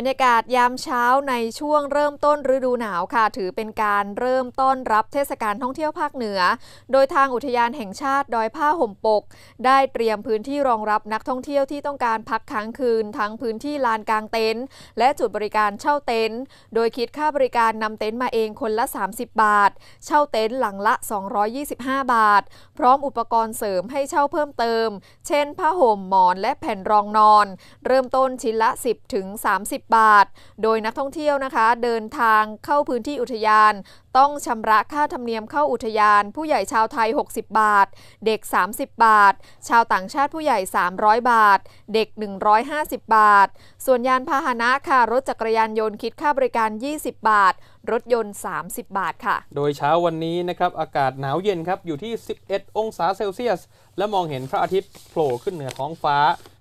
บรรยากาศยามเช้าในช่วงเริ่มต้นฤดูหนาวค่ะ ถือเป็นการเริ่มต้นรับเทศกาลท่องเที่ยวภาคเหนือ โดยทางอุทยานแห่งชาติดอยผ้าห่มปก ได้เตรียมพื้นที่รองรับนักท่องเที่ยวที่ต้องการพักค้างคืน ทั้งพื้นที่ลานกลางเต็นท์และจุดบริการเช่าเต็นท์โดยคิดค่าบริการนำเต็นท์มาเองคนละ 30 บาท เช่าเต็นท์หลังละ 225 บาท พร้อมอุปกรณ์เสริมให้เช่าเพิ่มเติม เช่น ผ้าห่มหมอนและแผ่นรองนอน เริ่มต้นชิ้นละ 10ถึง30บาท โดยนักท่องเที่ยวนะคะ เดินทางเข้าพื้นที่อุทยาน ต้องชำระค่าธรรมเนียมเข้าอุทยาน ผู้ใหญ่ชาวไทย 60 บาท เด็ก 30 บาท ชาวต่างชาติผู้ใหญ่ 300 บาท เด็ก 150 บาท ส่วนยานพาหนะค่ะรถจักรยานยนต์คิดค่าบริการ 20 บาท รถยนต์ 30 บาทค่ะ โดยเช้าวันนี้นะครับอากาศหนาวเย็นครับอยู่ที่ 11 องศาเซลเซียส และมองเห็นพระอาทิตย์โผล่ขึ้นเหนือท้องฟ้า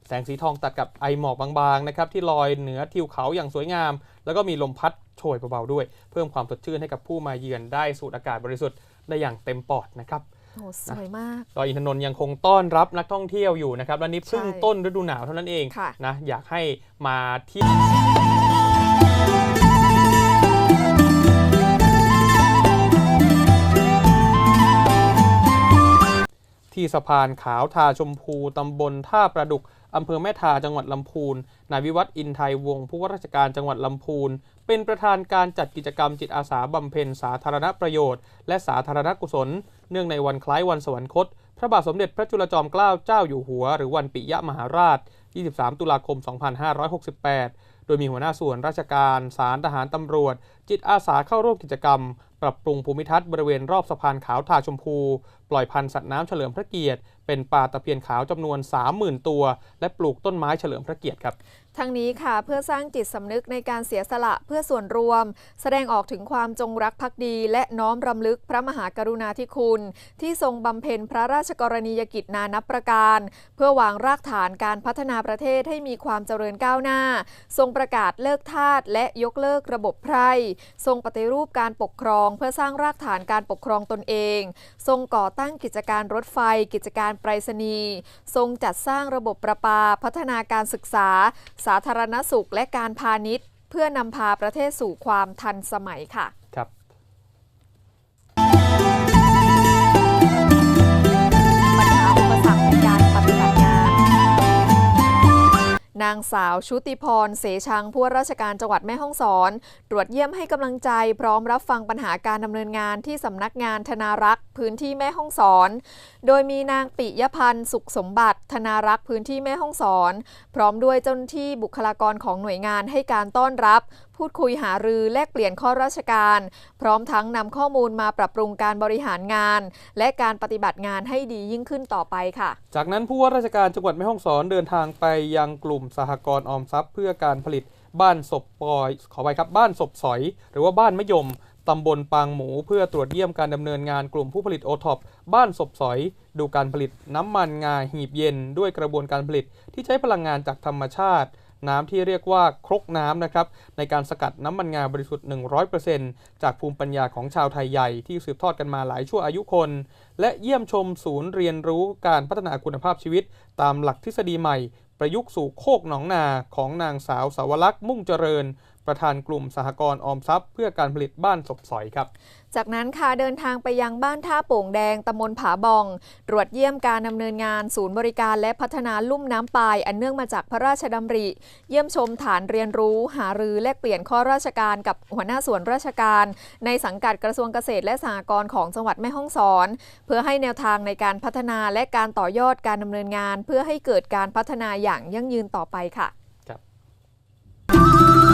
แสงสีทองตัดกับไอหมอกบางๆนะครับที่ลอยเหนือทิวเขาอย่างสวยงาม แล้วก็มีลมพัดโชยเบาๆด้วย เพิ่มความสดชื่นให้กับผู้มาเยือนได้สูดอากาศบริสุทธิ์ได้อย่างเต็มปอดนะครับโอ้สวยมากดอยอินทนนท์ยังคงต้อนรับนักท่องเที่ยวอยู่นะครับและนี่เพิ่งใช่ต้นฤดูหนาวเท่านั้นเองค่ะนะอยากให้มาเที่ยว สะพานขาวทาชมพู ตำบลท่าประดุก อำเภอแม่ทาจังหวัดลำพูน นายวิวัฒน์อินไทยวงศ์ผู้ว่าราชการจังหวัดลำพูน เป็นประธานการจัดกิจกรรมจิตอาสาบำเพ็ญสาธารณประโยชน์ และสาธารณกุศล เนื่องในวันคล้ายวันสวรรคต พระบาทสมเด็จพระจุลจอมเกล้าเจ้าอยู่หัว หรือวันปิยมหาราช 23 ตุลาคม 2568 โดยมีหัวหน้าส่วนราชการสารทหารตำรวจ จิตอาสาเข้าร่วมกิจกรรม ปรับปรุงภูมิทัศน์บริเวณรอบสะพานขาวทาชมพู ปล่อยพันธุ์สัตว์น้ำเฉลิมพระเกียรติ เป็นปลาตะเพียนขาวจำนวน 30,000 ตัว และปลูกต้นไม้เฉลิมพระเกียรติครับทั้งนี้ค่ะเพื่อสร้างจิตสำนึกในการเสียสละเพื่อส่วนรวม แสดงออกถึงความจงรักภักดี และน้อมรำลึกพระมหากรุณาธิคุณ ที่ทรงบำเพ็ญพระราชกรณียกิจนานับประการ เพื่อวางรากฐานการพัฒนาประเทศให้มีความเจริญก้าวหน้า ทรงประกาศเลิกทาสและยกเลิกระบบไพร่ทรงปฏิรูปการปกครอง เพื่อสร้างรากฐานการปกครองตนเอง ทรงก่อตั้งกิจการรถไฟ กิจการไปรษณีย์ทรงจัดสร้างระบบประปา พัฒนาการศึกษา สาธารณสุขและการพาณิชย์ เพื่อนำพาประเทศสู่ความทันสมัยค่ะ นางสาวชุติพร เสชังผู้ว่าราชการจังหวัดแม่ฮ่องสอน ตรวจเยี่ยมให้กำลังใจ พร้อมรับฟังปัญหาการดำเนินงานที่สำนักงานธนารักษ์พื้นที่แม่ฮ่องสอน โดยมีนางปิยพันธ์สุขสมบัติ ธนารักษ์พื้นที่แม่ฮ่องสอน พร้อมด้วยเจ้าหน้าที่บุคลากรของหน่วยงานให้การต้อนรับ พูดคุยหารือแลกเปลี่ยนข้อราชการ พร้อมทั้งนำข้อมูลมาปรับปรุงการบริหารงาน และการปฏิบัติงานให้ดียิ่งขึ้นต่อไปค่ะ จากนั้นผู้ว่าราชการจังหวัดแม่ฮ่องสอนเดินทางไปยังกลุ่มสหกรณ์ออมทรัพย์ เพื่อการผลิตบ้านศพปอยขอไปครับบ้านศพสอย หรือว่าบ้านมะยมตำบลปางหมูเพื่อตรวจเยี่ยมการดำเนินงานกลุ่มผู้ผลิตโอท็อปบ้านศพสอย ดูการผลิตน้ำมันงาหีบเย็น ด้วยกระบวนการผลิตที่ใช้พลังงานจากธรรมชาติ น้ำที่เรียกว่าครกน้ำนะครับในการสกัดน้ำมันงาบริสุทธิ์ 100%จากภูมิปัญญาของชาวไทยใหญ่ที่สืบทอดกันมาหลายชั่วอายุคน และเยี่ยมชมศูนย์เรียนรู้การพัฒนาคุณภาพชีวิต ตามหลักทฤษฎีใหม่ ประยุกต์สู่โคกหนองนาของนางสาวสาวลักษ์มุ่งเจริญ ประธานกลุ่มสหกรณ์ออมทรัพย์เพื่อการผลิตบ้านศพสอยครับ จากนั้นค่ะเดินทางไปยังบ้านท่าโป่งแดงตำบลผาบอง ตรวจเยี่ยมการดำเนินงานศูนย์บริการและพัฒนาลุ่มน้ำปาย อันเนื่องมาจากพระราชดำริ เยี่ยมชมฐานเรียนรู้หารือแลกเปลี่ยนข้อราชการกับหัวหน้าส่วนราชการ ในสังกัดกระทรวงเกษตรและสหกรณ์ของจังหวัดแม่ฮ่องสอน เพื่อให้แนวทางในการพัฒนาและการต่อยอดการดำเนินงาน เพื่อให้เกิดการพัฒนาอย่างยั่งยืนต่อไปค่ะพั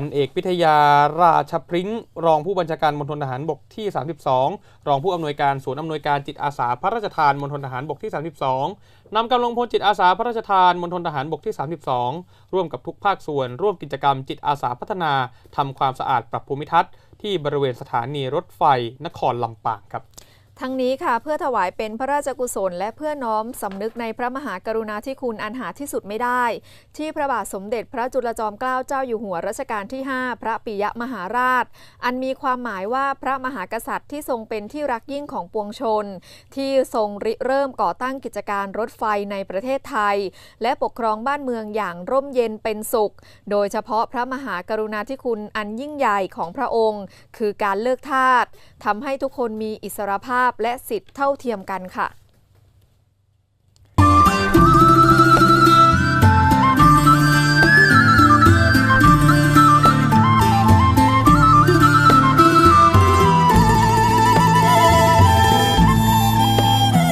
นเอกพิทยาราชพริ้งรองผู้บัญชาการมณฑลทหารบกที่ 32 รองผู้อำนวยการศูนย์อำนวยการจิตอาสาพระราชทานมณฑลทหารบกที่ 32นำกำลังพลจิตอาสาพระราชทานมณฑลทหารบกที่ 32 ร่วมกับทุกภาคส่วน ร่วมกิจกรรมจิตอาสาพัฒนาทำความสะอาดปรับภูมิทัศน์ที่บริเวณสถานีรถไฟนครลำปางครับ ทั้งนี้ค่ะเพื่อถวายเป็นพระราชกุศล และเพื่อน้อมสำนึกในพระมหากรุณาธิคุณอันหาที่สุดไม่ได้ ที่พระบาทสมเด็จพระจุลจอมเกล้าเจ้าอยู่หัวรัชกาลที่ 5 พระปิยมหาราช อันมีความหมายว่าพระมหากษัตริย์ที่ทรงเป็นที่รักยิ่งของปวงชน ที่ทรงริเริ่มก่อตั้งกิจการรถไฟในประเทศไทย และปกครองบ้านเมืองอย่างร่มเย็นเป็นสุข โดยเฉพาะพระมหากรุณาธิคุณอันยิ่งใหญ่ของพระองค์ คือการเลิกทาสทำให้ทุกคนมีอิสรภาพและสิทธิเท่าเทียมกันค่ะ